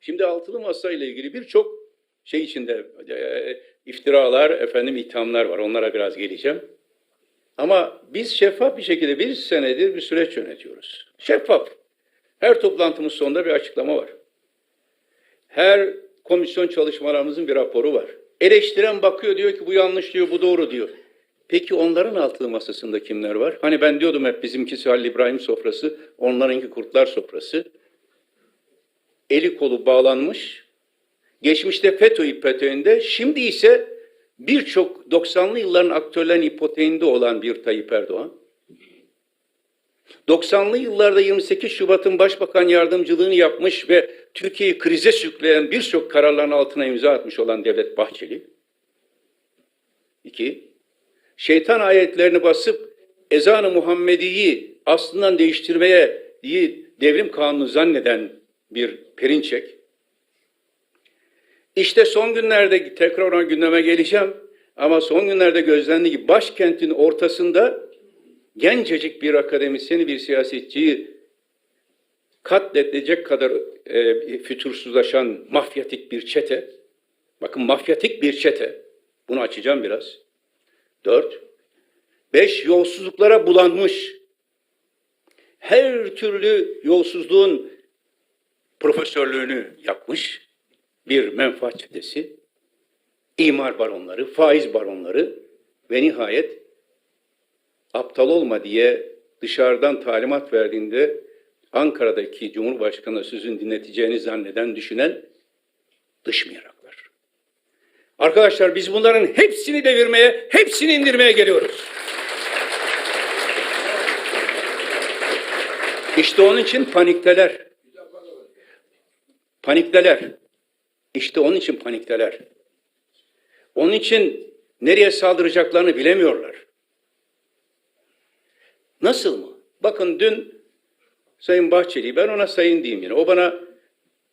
Şimdi altılı masa ile ilgili birçok şey içinde e, iftiralar, efendim ithamlar var. Onlara biraz geleceğim. Ama biz şeffaf bir şekilde bir senedir bir süreç yönetiyoruz. Şeffaf. Her toplantımız sonunda bir açıklama var. Her komisyon çalışmalarımızın bir raporu var. Eleştiren bakıyor diyor ki bu yanlış diyor, bu doğru diyor. Peki onların altılı masasında kimler var? Hani ben diyordum hep bizimkisi Halil İbrahim sofrası, onlarınki kurtlar sofrası. Eli kolu bağlanmış. Geçmişte FETÖ ipoteğinde, şimdi ise birçok 90'lı yılların aktörlerin ipoteğinde olan bir Tayyip Erdoğan. 90'lı yıllarda 28 Şubat'ın başbakan yardımcılığını yapmış ve Türkiye'yi krize sürükleyen birçok kararların altına imza atmış olan Devlet Bahçeli. İki, şeytan ayetlerini basıp ezan-ı Muhammedi'yi aslından değiştirmeye devrim kanunu zanneden bir Perinçek. İşte son günlerde tekrar ona gündeme geleceğim ama son günlerde gözlendiği gibi başkentin ortasında gencecik bir akademisyeni bir siyasetçiyi katledecek kadar e, fütursuzlaşan mafyatik bir çete. Bakın mafyatik bir çete. Bunu açacağım biraz. Dört. Beş yolsuzluklara bulanmış. Her türlü yolsuzluğun profesörlüğünü yapmış bir menfaat çetesi. imar baronları, faiz baronları ve nihayet aptal olma diye dışarıdan talimat verdiğinde Ankara'daki Cumhurbaşkanı sözün dinleteceğini zanneden, düşünen dış mihraklar. Arkadaşlar biz bunların hepsini devirmeye, hepsini indirmeye geliyoruz. İşte onun için panikteler. Panikteler. İşte onun için panikteler. Onun için nereye saldıracaklarını bilemiyorlar. Nasıl mı? Bakın dün Sayın Bahçeli, ben ona sayın diyeyim yine. O bana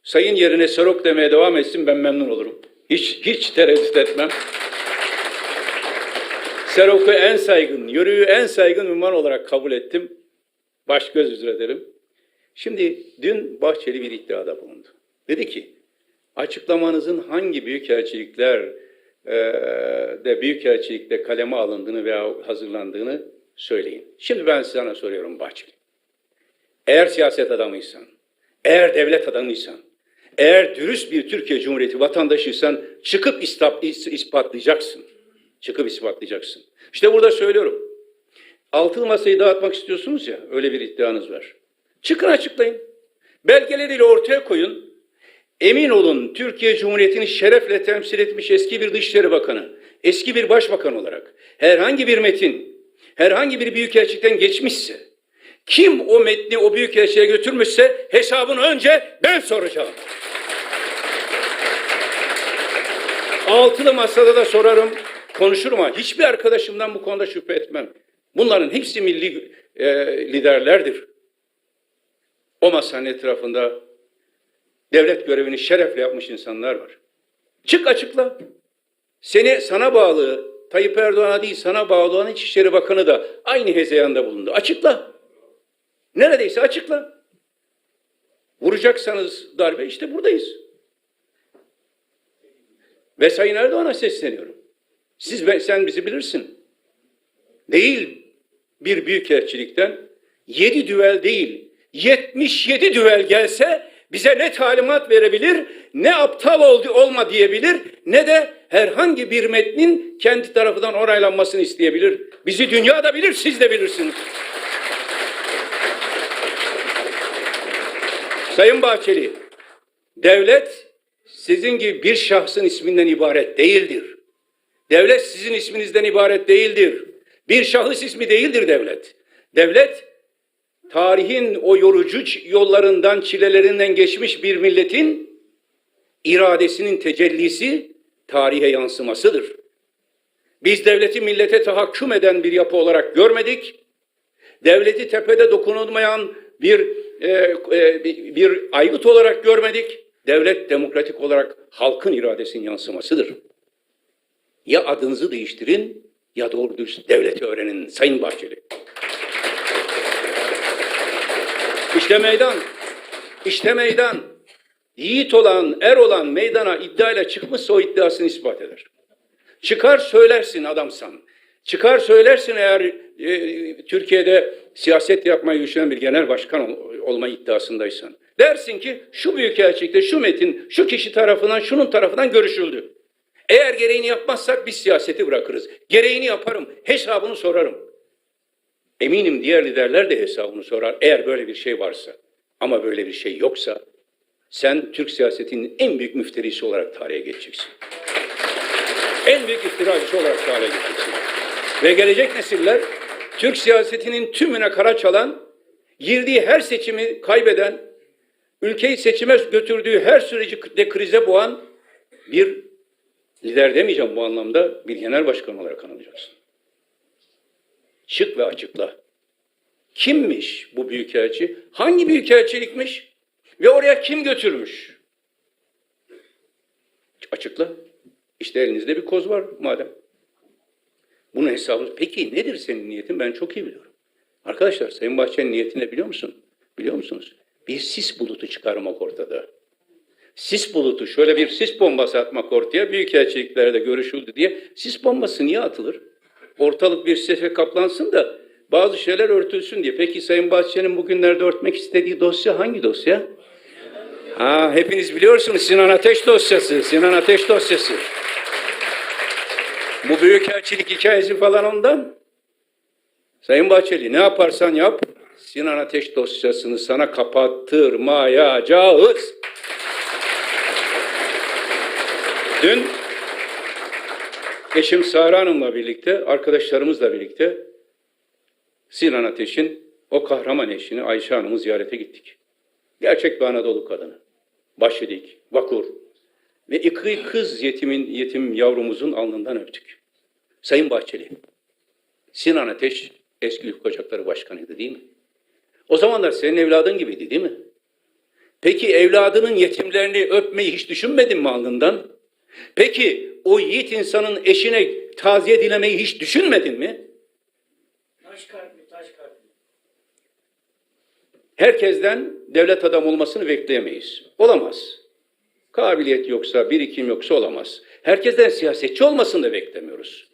sayın yerine Serok demeye devam etsin ben memnun olurum. Hiç, hiç tereddüt etmem. Serok'u en saygın, yürüyü en saygın ünvan olarak kabul ettim. Baş göz üzere derim. Şimdi dün Bahçeli bir iddiada bulundu. Dedi ki, açıklamanızın hangi büyükelçilikler e, de büyükelçilikte kaleme alındığını veya hazırlandığını söyleyin. Şimdi ben sana soruyorum Bahçeli. Eğer siyaset adamıysan, eğer devlet adamıysan, eğer dürüst bir Türkiye Cumhuriyeti vatandaşıysan çıkıp istap, is- ispatlayacaksın. Çıkıp ispatlayacaksın. İşte burada söylüyorum. Altılı masayı dağıtmak istiyorsunuz ya, öyle bir iddianız var. Çıkın açıklayın. Belgeleriyle ortaya koyun. Emin olun Türkiye Cumhuriyeti'ni şerefle temsil etmiş eski bir Dışişleri Bakanı, eski bir Başbakan olarak herhangi bir metin, herhangi bir büyükelçikten geçmişse, kim o metni o büyükelçiye götürmüşse hesabını önce ben soracağım. Altılı masada da sorarım, konuşurum ama hiçbir arkadaşımdan bu konuda şüphe etmem. Bunların hepsi milli e, liderlerdir. O masanın etrafında devlet görevini şerefle yapmış insanlar var. Çık açıkla. Seni sana bağlı Tayyip Erdoğan'a değil sana bağlı olan İçişleri Bakanı da aynı hezeyanda bulundu. Açıkla. Neredeyse açıkla. Vuracaksanız darbe işte buradayız. Ve Sayın Erdoğan'a sesleniyorum. Siz ve sen bizi bilirsin. Değil bir büyükelçilikten yedi düvel değil 77 düvel gelse bize ne talimat verebilir, ne aptal oldu olma diyebilir, ne de herhangi bir metnin kendi tarafından onaylanmasını isteyebilir. Bizi dünya da bilir, siz de bilirsiniz. Sayın Bahçeli, devlet sizin gibi bir şahsın isminden ibaret değildir. Devlet sizin isminizden ibaret değildir. Bir şahıs ismi değildir devlet. Devlet tarihin o yorucu yollarından, çilelerinden geçmiş bir milletin iradesinin tecellisi, tarihe yansımasıdır. Biz devleti millete tahakküm eden bir yapı olarak görmedik. Devleti tepede dokunulmayan bir e, e, bir aygıt olarak görmedik. Devlet demokratik olarak halkın iradesinin yansımasıdır. Ya adınızı değiştirin ya doğru dürüst devleti öğrenin Sayın Bahçeli. İşte meydan. İşte meydan. yiğit olan, er olan meydana iddiayla çıkmışsa o iddiasını ispat eder. Çıkar söylersin adamsan. Çıkar söylersin eğer e, Türkiye'de siyaset yapmayı düşünen bir genel başkan ol- olma iddiasındaysan. Dersin ki şu büyükelçilikte şu metin şu kişi tarafından şunun tarafından görüşüldü. Eğer gereğini yapmazsak biz siyaseti bırakırız. Gereğini yaparım, hesabını sorarım. Eminim diğer liderler de hesabını sorar eğer böyle bir şey varsa. Ama böyle bir şey yoksa sen Türk siyasetinin en büyük müfterisi olarak tarihe geçeceksin. En büyük iftiracısı olarak tarihe geçeceksin. Ve gelecek nesiller Türk siyasetinin tümüne kara çalan, girdiği her seçimi kaybeden, ülkeyi seçime götürdüğü her süreci de krize boğan bir lider demeyeceğim bu anlamda bir genel başkan olarak anılacaksın. Çık ve açıkla. Kimmiş bu büyükelçi? Hangi büyükelçilikmiş? Ve oraya kim götürmüş? Açıkla. İşte elinizde bir koz var madem. Bunun hesabı. Peki nedir senin niyetin? Ben çok iyi biliyorum. Arkadaşlar Sayın Bahçeli'nin niyeti ne biliyor musun? Biliyor musunuz? Bir sis bulutu çıkarmak ortada. Sis bulutu, şöyle bir sis bombası atmak ortaya, büyükelçiliklerde görüşüldü diye. Sis bombası niye atılır? Ortalık bir sese kaplansın da bazı şeyler örtülsün diye. Peki Sayın Bahçeli'nin bugünlerde örtmek istediği dosya hangi dosya? Ha, hepiniz biliyorsunuz Sinan Ateş dosyası, Sinan Ateş dosyası. Bu büyükelçilik hikayesi falan ondan. Sayın Bahçeli ne yaparsan yap, Sinan Ateş dosyasını sana kapattırmayacağız. Dün eşim Sara Hanım'la birlikte, arkadaşlarımızla birlikte Sinan Ateş'in o kahraman eşini Ayşe Hanım'ı ziyarete gittik. Gerçek bir Anadolu kadını. Başedik, vakur ve iki kız yetimin, yetim yavrumuzun alnından öptük. Sayın Bahçeli, Sinan Ateş eski Yufka Ocakları Başkanıydı değil mi? O zamanlar senin evladın gibiydi değil mi? Peki evladının yetimlerini öpmeyi hiç düşünmedin mi alnından? Peki o yiğit insanın eşine taziye dilemeyi hiç düşünmedin mi? Taş kalpli, taş kalpli. Herkesten devlet adam olmasını bekleyemeyiz. Olamaz. Kabiliyet yoksa, birikim yoksa olamaz. Herkesten siyasetçi olmasını da beklemiyoruz.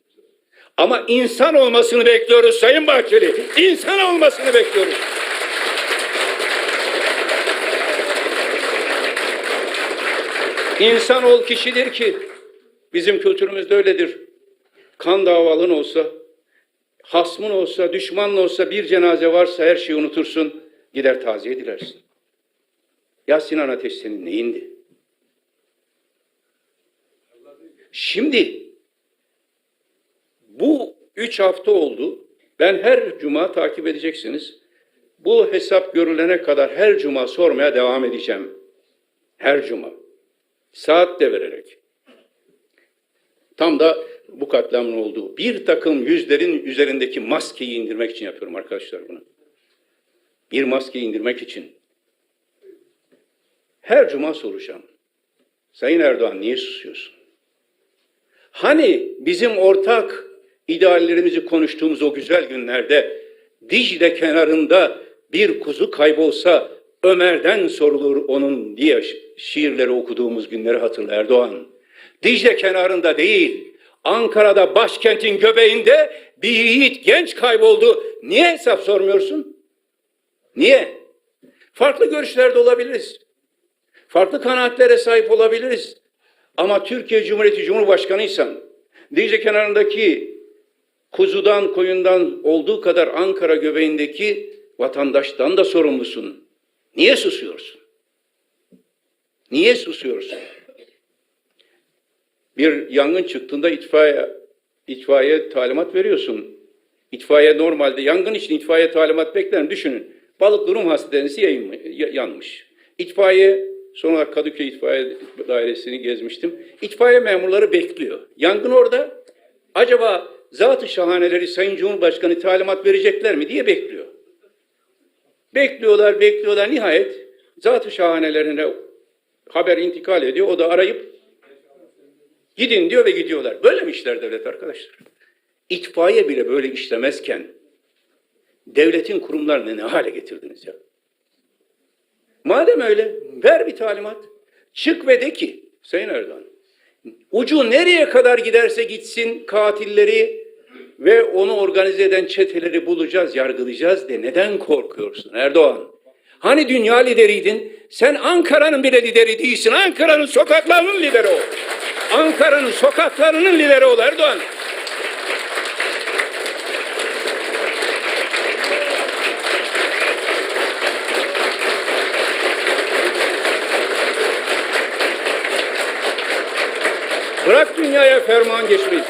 Ama insan olmasını bekliyoruz Sayın Bahçeli. İnsan olmasını bekliyoruz. İnsan ol kişidir ki bizim kültürümüzde öyledir. Kan davalın olsa, hasmın olsa, düşmanın olsa bir cenaze varsa her şeyi unutursun, gider taziye dilersin. Ya Sinan Ateş senin neyindi? Şimdi bu üç hafta oldu. Ben her cuma takip edeceksiniz. Bu hesap görülene kadar her cuma sormaya devam edeceğim. Her cuma. Saat de vererek. Tam da bu katliamın olduğu bir takım yüzlerin üzerindeki maskeyi indirmek için yapıyorum arkadaşlar bunu. Bir maskeyi indirmek için. Her cuma soracağım. Sayın Erdoğan niye susuyorsun? Hani bizim ortak ideallerimizi konuştuğumuz o güzel günlerde Dicle kenarında bir kuzu kaybolsa Ömer'den sorulur onun diye şi- şiirleri okuduğumuz günleri hatırla Erdoğan. Dicle kenarında değil, Ankara'da başkentin göbeğinde bir yiğit genç kayboldu. Niye hesap sormuyorsun? Niye? Farklı görüşlerde olabiliriz. Farklı kanaatlere sahip olabiliriz. Ama Türkiye Cumhuriyeti Cumhurbaşkanıysan, Dicle kenarındaki kuzudan, koyundan olduğu kadar Ankara göbeğindeki vatandaştan da sorumlusun. Niye susuyorsun? Niye susuyorsun? Bir yangın çıktığında itfaiye, itfaiye talimat veriyorsun. İtfaiye normalde yangın için itfaiye talimat bekler. Düşünün. Balık Durum Hastanesi yayın, ya- yanmış. İtfaiye sonra Kadıköy İtfaiye Dairesi'ni gezmiştim. İtfaiye memurları bekliyor. Yangın orada. Acaba zat-ı şahaneleri Sayın Cumhurbaşkanı talimat verecekler mi diye bekliyor. Bekliyorlar, bekliyorlar. Nihayet zat-ı şahanelerine haber intikal ediyor. O da arayıp gidin diyor ve gidiyorlar. Böyle mi işler devlet arkadaşlar? İtfaiye bile böyle işlemezken devletin kurumlarını ne hale getirdiniz ya? Madem öyle ver bir talimat. Çık ve de ki Sayın Erdoğan ucu nereye kadar giderse gitsin katilleri ve onu organize eden çeteleri bulacağız, yargılayacağız de neden korkuyorsun Erdoğan? Hani dünya lideriydin? Sen Ankara'nın bile lideri değilsin. Ankara'nın sokaklarının lideri ol. Ankara'nın sokaklarının lideri ol Erdoğan. Bırak dünyaya ferman geçmeyi.